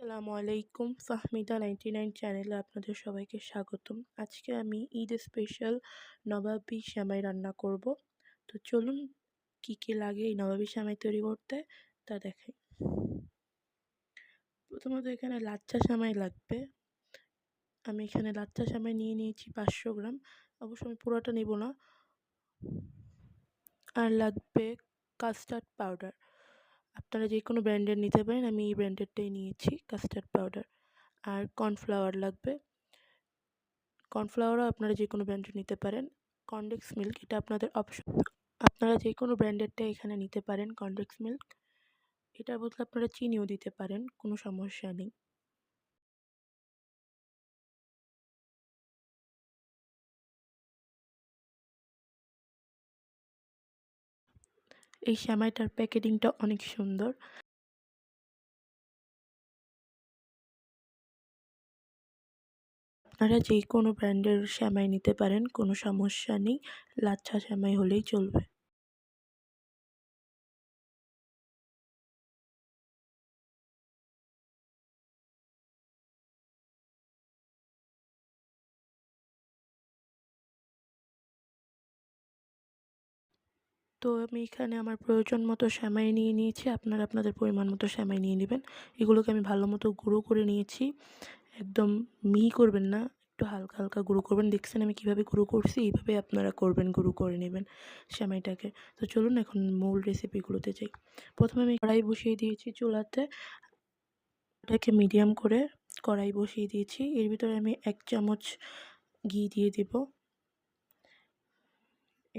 আসসালামু আলাইকুম, Fahmida ninety nine চ্যানেলে আপনাদের সবাইকে স্বাগতম। আজকে আমি ঈদ স্পেশাল নবাবি শ্যামাই রান্না করব। তো চলুন, কি কি লাগে এই নবাবি শ্যামাই তৈরি করতে, তা দেখাই। প্রথমত এখানে লাচ্চা শ্যামাই লাগবে। আমি এখানে লাচ্চা শ্যামাই নিয়ে নিয়েছি পাঁচশো গ্রাম। অবশ্য আমি পুরোটা নেব না। আর লাগবে কাস্টার্ড পাউডার। আপনারা যে কোনো ব্র্যান্ডের নিতে পারেন, আমি এই ব্র্যান্ডেরটাই নিয়েছি, কাস্টার্ড পাউডার। আর কর্নফ্লাওয়ার লাগবে। কর্নফ্লাওয়ারও আপনারা যে কোনো ব্র্যান্ডের নিতে পারেন। কনডেক্স মিল্ক, এটা আপনাদের অপশন। আপনারা যে কোনো ব্র্যান্ডেরটা এখানে নিতে পারেন, কনডেক্স মিল্ক। এটার বদলে আপনারা চিনিও দিতে পারেন, কোনো সমস্যা নেই। এই শ্যামাইটার প্যাকেটিংটা অনেক সুন্দর। আপনারা যে কোনো ব্র্যান্ডের শ্যামাই নিতে পারেন, কোনো সমস্যা নেই। লাচ্ছা শ্যামাই হলেই চলবে। তো আমি এখানে আমার প্রয়োজন মতো শ্যামাই নিয়ে নিয়েছি। আপনারা আপনাদের পরিমাণ মতো শ্যামাই নিয়ে নেবেন। এগুলোকে আমি ভালো মতো গুঁড়ো করে নিয়েছি। একদম মিহি করবেন না, একটু হালকা হালকা গুঁড়ো করবেন। দেখছেন আমি কীভাবে গুঁড়ো করছি? এইভাবে আপনারা করবেন, গুঁড়ো করে নেবেন শ্যামাইটাকে তো চলুন এখন মূল রেসিপিগুলোতে যাই। প্রথমে আমি কড়াই বসিয়ে দিয়েছি চুলাতে। এটাকে মিডিয়াম করে কড়াই বসিয়ে দিয়েছি। এর ভিতরে আমি এক চামচ ঘি দিয়ে দিব।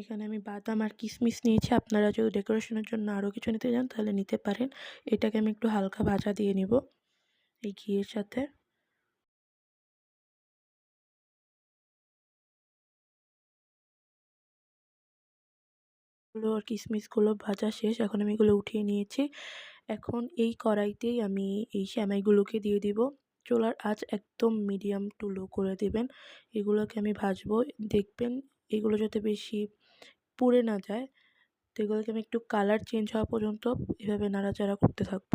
এখানে আমি বাদাম আর কিশমিশ নিয়েছি। আপনারা যদি ডেকোরেশনের জন্য আরও কিছু নিতে চান, তাহলে নিতে পারেন। এটাকে আমি একটু হালকা ভাজা দিয়ে নিব এই ঘিয়ের সাথে। আর কিশমিশগুলো ভাজা শেষ। এখন আমি এগুলো উঠিয়ে নিয়েছি। এখন এই কড়াইতেই আমি এই শ্যামাইগুলোকে দিয়ে দিব। চুলার আঁচ একদম মিডিয়াম টু লো করে দেবেন। এগুলোকে আমি ভাজবো। দেখবেন এগুলো যাতে বেশি পুড়ে না যায়, তো এগুলোকে আমি একটু কালার চেঞ্জ হওয়া পর্যন্ত এভাবে নাড়াচাড়া করতে থাকব।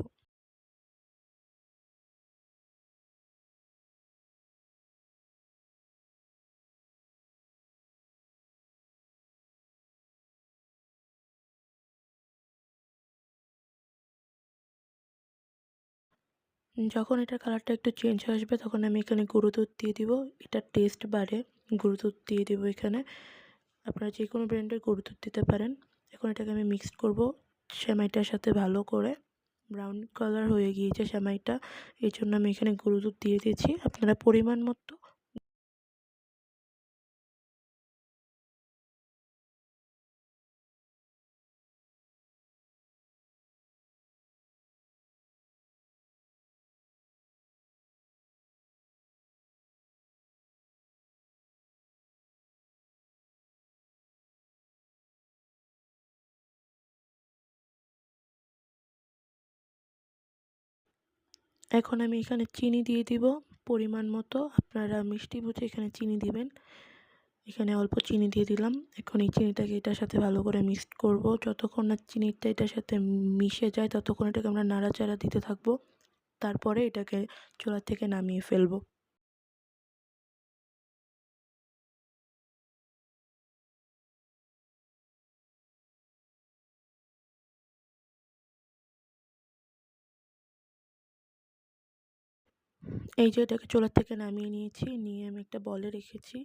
যখন এটার কালারটা একটু চেঞ্জ হয়ে আসবে, তখন আমি এখানে গুঁড়ো দুধ দিয়ে দিব। এটা টেস্ট বাড়ে, গুঁড়ো দুধ দিয়ে দেবো এখানে। আপনারা যে কোনো ব্র্যান্ডের গরু দুধ দিতে পারেন। এখন এটাকে আমি মিক্সড করব। সেমাইটার সাথে ভালো করে। ব্রাউন কালার হয়ে গিয়েছে সেমাইটা। এই জন্য আমি এখানে গরু দুধ দিয়ে দিয়েছি। আপনারা পরিমাণ মতো এখন আমি এখানে চিনি দিয়ে দিব, পরিমাণ মতো। আপনারা মিষ্টি বুঝে এখানে চিনি দিবেন। এখানে অল্প চিনি দিয়ে দিলাম। এখন এই চিনিটাকে এটার সাথে ভালো করে মিক্সড করব। যতক্ষণ না চিনিটা এটার সাথে মিশে যায়, ততক্ষণ এটাকে আমরা নাড়াচাড়া দিতে থাকব। তারপরে এটাকে চুলা থেকে নামিয়ে ফেলব। এই যে এটাকে চোলার থেকে নামিয়ে নিয়েছি, নিয়ে আমি একটা বলে রেখেছি।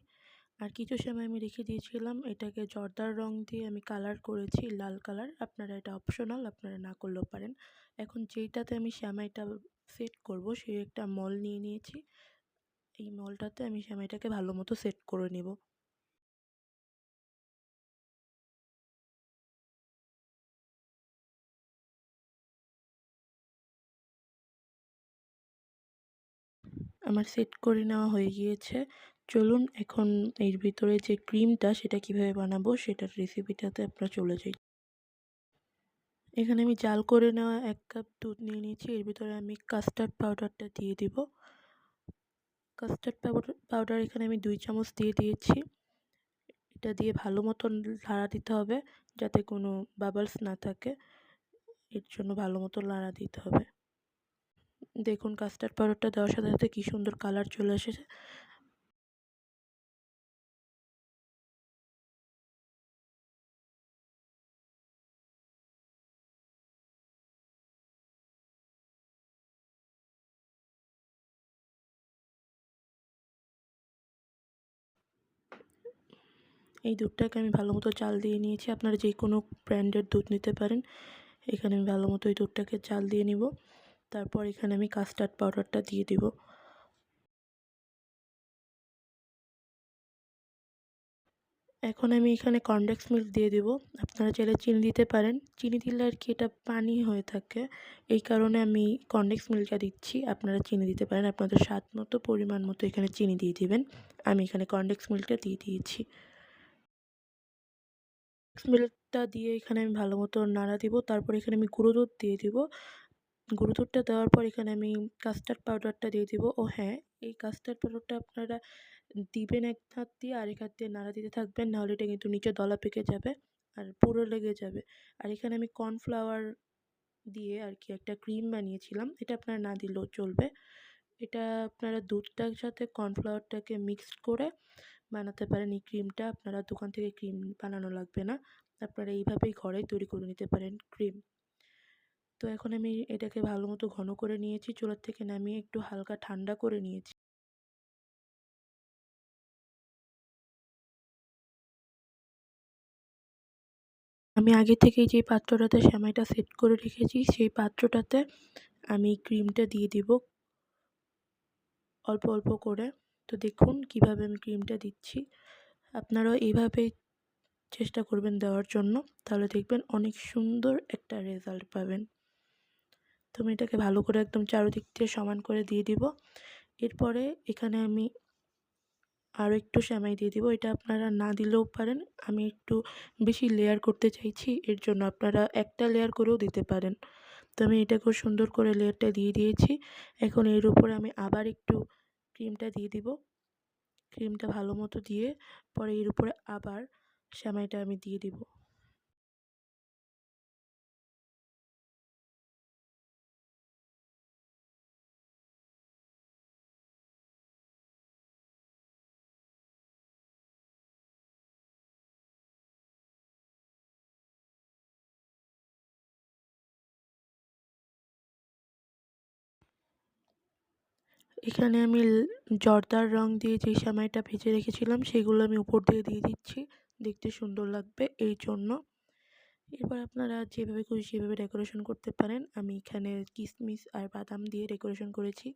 আর কিছু সময় আমি রেখে দিয়েছিলাম, এটাকে জর্দার রং দিয়ে আমি কালার করেছি, লাল কালার। আপনারা এটা অপশনাল, আপনারা না করলেও পারেন। এখন যেইটাতে আমি শ্যামাইটা সেট করব, সেই একটা মল নিয়ে নিয়েছি। এই মলটাতে আমি শ্যামাইটাকে ভালো মতো সেট করে নেব। আমার সেট করে নেওয়া হয়ে গিয়েছে। চলুন এখন এর ভিতরে যে ক্রিমটা, সেটা কীভাবে বানাবো, সেটার রেসিপিটাতে আপনারা চলে যাই। এখানে আমি জাল করে নেওয়া এক কাপ দুধ নিয়ে নিয়েছি। এর ভিতরে আমি কাস্টার্ড পাউডারটা দিয়ে দিব। কাস্টার্ড পাউডার পাউডার এখানে আমি দুই চামচ দিয়ে দিয়েছি। এটা দিয়ে ভালো মতন লাড়া দিতে হবে, যাতে কোনো বাবলস না থাকে। এর জন্য ভালো মতো লাড়া দিতে হবে। দেখুন কাস্টার্ড পাউডারটা দেওয়ার সাথে সাথে কী সুন্দর কালার চলে এসেছে। এই দুধটাকে আমি ভালো মতো চাল দিয়ে নিয়েছি। আপনারা যে কোনো ব্র্যান্ডের দুধ নিতে পারেন। এখানে আমি ভালো মতো এই দুধটাকে চাল দিয়ে নিব। তারপর এখানে আমি কাস্টার্ড পাউডারটা দিয়ে দিব। এখন আমি এখানে কনডেক্স মিল্ক দিয়ে দেব। আপনারা চাইলে চিনি দিতে পারেন। চিনি দিলে আর কি এটা পানি হয়ে থাকে। এই কারণে আমি কনডেক্স মিল্কটা দিচ্ছি। আপনারা চিনি দিতে পারেন। আপনাদের স্বাদ মতো, পরিমাণ মতো এখানে চিনি দিয়ে দিবেন। আমি এখানে কনডেক্স মিল্কটা দিয়ে দিয়েছি। মিল্কটা দিয়ে এখানে আমি ভালো মতো নাড়া দিব। তারপর এখানে আমি গুঁড়ো দুধ দিয়ে দিব। গুঁড়ো দেওয়ার পর এখানে আমি কাস্টার্ড পাউডারটা দিয়ে দিব। ও হ্যাঁ এই কাস্টার্ড পাউডারটা আপনারা দিবেন এক হাত দিয়ে আরেক হাত দিয়ে নাড়া দিতে থাকবেন নাহলে এটা কিন্তু নিচে দলা পেকে যাবে আর পুরো লেগে যাবে। আর এখানে আমি কর্নফ্লাওয়ার দিয়ে আর কি একটা ক্রিম বানিয়েছিলাম, এটা আপনারা না দিলেও চলবে। এটা আপনারা দুধটার সাথে কর্নফ্লাওয়ারটাকে মিক্সড করে বানাতে পারেন, এই ক্রিমটা আপনারা দোকান থেকে ক্রিম বানানো লাগবে না। আপনারা এইভাবেই ঘরেই তৈরি করে নিতে পারেন ক্রিম তো এখন আমি এটাকে ভালো মতো ঘন করে নিয়েছি, চুলার থেকে নামিয়ে একটু হালকা ঠান্ডা করে নিয়েছি। আমি আগে থেকেই যে পাত্রটাতে সেমাইটা সেট করে রেখেছি, সেই পাত্রটাতে আমি ক্রিমটা দিয়ে দিব। অল্প অল্প করে। তো দেখুন কীভাবে আমি ক্রিমটা দিচ্ছি। আপনারাও এইভাবেই চেষ্টা করবেন দেওয়ার জন্য। তাহলে দেখবেন অনেক সুন্দর একটা রেজাল্ট পাবেন। তো আমি এটাকে ভালো করে একদম চারোদিক দিয়ে সমান করে দিয়ে দিব। এরপরে এখানে আমি আরও একটু সেমাই দিয়ে দিব। এটা আপনারা না দিলেও পারেন। আমি একটু বেশি লেয়ার করতে চাইছি, এর জন্য আপনারা একটা লেয়ার করেও দিতে পারেন। তো আমি এটা খুব সুন্দর করে লেয়ারটা দিয়ে দিয়েছি। এখন এর উপরে আমি আবার একটু ক্রিমটা দিয়ে দিব। ক্রিমটা ভালো মতো দিয়ে পরে এর উপরে আবার সেমাইটা আমি দিয়ে দিব। এখানে আমি জর্দার রং দিয়ে যে সেমাইটা ভেজে রেখেছিলাম, সেগুলো আমি উপর দিয়ে দিয়ে দিচ্ছি। দেখতে সুন্দর লাগবে এই জন্য। এবার আপনারা যেভাবে খুশি সেভাবে ডেকোরেশন করতে পারেন। আমি এখানে কিশমিশ আর বাদাম দিয়ে ডেকোরেশন করেছি।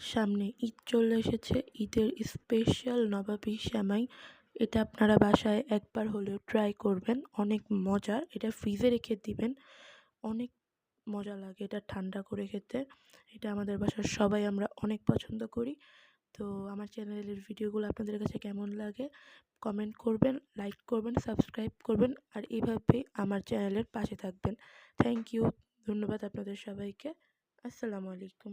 সামনে ঈদ চলে এসেছে। ঈদের স্পেশাল নবাবী শ্যামাই এটা আপনারা বাসায় একবার হলেও ট্রাই করবেন। অনেক মজার। এটা ফ্রিজে রেখে দিবেন। অনেক মজা লাগে এটা ঠান্ডা করে খেতে। এটা আমাদের বাসার সবাই আমরা অনেক পছন্দ করি। তো আমার চ্যানেলের ভিডিওগুলো আপনাদের কাছে কেমন লাগে? কমেন্ট করবেন লাইক করবেন সাবস্ক্রাইব করবেন আর এইভাবেই আমার চ্যানেলের পাশে থাকবেন। থ্যাংক ইউ ধন্যবাদ আপনাদের সবাইকে। আসসালামু আলাইকুম।